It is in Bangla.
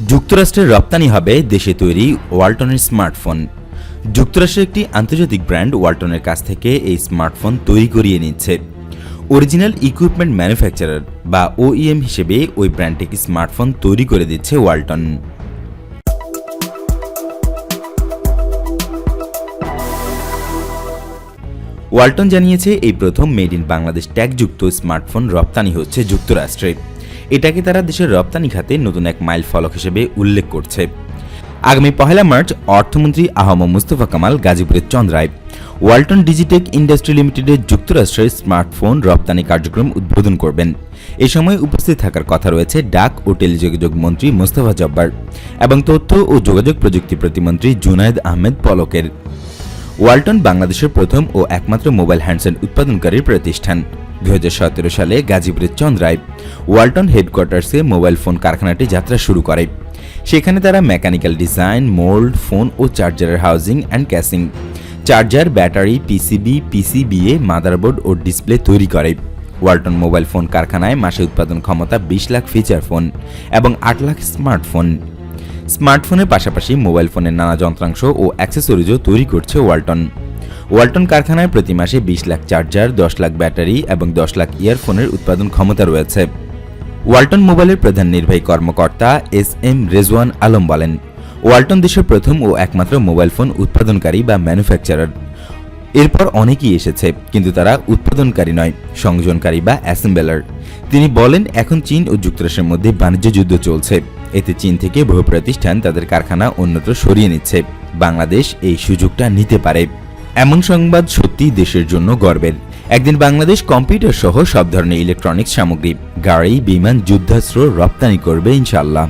যুক্তরাষ্ট্রের রপ্তানি হবে দেশে তৈরি ওয়ালটনের স্মার্টফোন। যুক্তরাষ্ট্রের একটি আন্তর্জাতিক ব্র্যান্ড ওয়ালটনের কাছ থেকে এই স্মার্টফোন তৈরি করিয়ে নিচ্ছে। অরিজিনাল ইকুইপমেন্ট ম্যানুফ্যাকচারার বা ওইএম হিসেবে ওই ব্র্যান্ডটিকে স্মার্টফোন তৈরি করে দিচ্ছে ওয়ালটন। ওয়ালটন জানিয়েছে, এই প্রথম মেড ইন বাংলাদেশ ট্যাগযুক্ত স্মার্টফোন রপ্তানি হচ্ছে যুক্তরাষ্ট্রে। এটাকে তারা দেশের রপ্তানি খাতে নতুন এক মাইল ফলক হিসেবে উল্লেখ করছে। আগামী পহেলা মার্চ, অর্থমন্ত্রী আহম মুস্তফা কামাল গাজীপুরের চন্দ্রায় ওয়ালটন ডিজিটেক ইন্ডাস্ট্রি লিমিটেডের যুক্তরাষ্ট্রের স্মার্টফোন রপ্তানি কার্যক্রম উদ্বোধন করবেন। এ সময় উপস্থিত থাকার কথা রয়েছে ডাক ও টেলিযোগাযোগ মন্ত্রী মোস্তফা জব্বার এবং তথ্য ও যোগাযোগ প্রযুক্তি প্রতিমন্ত্রী জুনায়দ আহমেদ পলকের। ওয়ালটন বাংলাদেশের প্রথম ও একমাত্র মোবাইল হ্যান্ডসেট উৎপাদনকারী প্রতিষ্ঠান। দু হাজার সতেরো সালে গাজীপুরের চন্দ্রায় ওয়ালটন হেডকোয়ার্টার্সে মোবাইল ফোন কারখানাটি যাত্রা শুরু করে। সেখানে তারা মেকানিক্যাল ডিজাইন, মোল্ড, ফোন ও চার্জারের housing and casing. Charger, battery, PCB, PCBA, motherboard O display তৈরি করে। ওয়ালটন মোবাইল ফোন কারখানায় মাসে উৎপাদন ক্ষমতা বিশ লাখ ফিচার ফোন এবং আট লাখ স্মার্টফোন। স্মার্টফোনের পাশাপাশি মোবাইল ফোনের নানা যন্ত্রাংশ ও অ্যাক্সেসরিজও তৈরি করছে ওয়ালটন। ওয়ালটন কারখানায় প্রতি মাসে বিশ লাখ চার্জার, দশ লাখ ব্যাটারি এবং দশ লাখ ইয়ারফোনের উৎপাদন ক্ষমতা রয়েছে। ওয়ালটন মোবাইলের প্রধান নির্বাহী কর্মকর্তা এস এম রেজওয়ান আলম বলেন, ওয়ালটন দেশের প্রথম ও একমাত্র মোবাইল ফোন উৎপাদনকারী বা ম্যানুফ্যাকচারার। এরপর অনেকেই এসেছে, কিন্তু তারা উৎপাদনকারী নয়, সংযোজনকারী বা অ্যাসেম্বলার। তিনি বলেন, এখন চীন ও যুক্তরাষ্ট্রের মধ্যে বাণিজ্য যুদ্ধ চলছে। এতে চীন থেকে বহু প্রতিষ্ঠান তাদের কারখানা অন্যত্র সরিয়ে নিচ্ছে। বাংলাদেশ এই সুযোগটা নিতে পারে। এমন সংবাদ সত্যিই দেশের জন্য গর্বের। একদিন বাংলাদেশ কম্পিউটার সহ সব ধরনের ইলেকট্রনিক্স সামগ্রী, গাড়ি, বিমান, যুদ্ধাস্ত্র রপ্তানি করবে ইনশাল্লাহ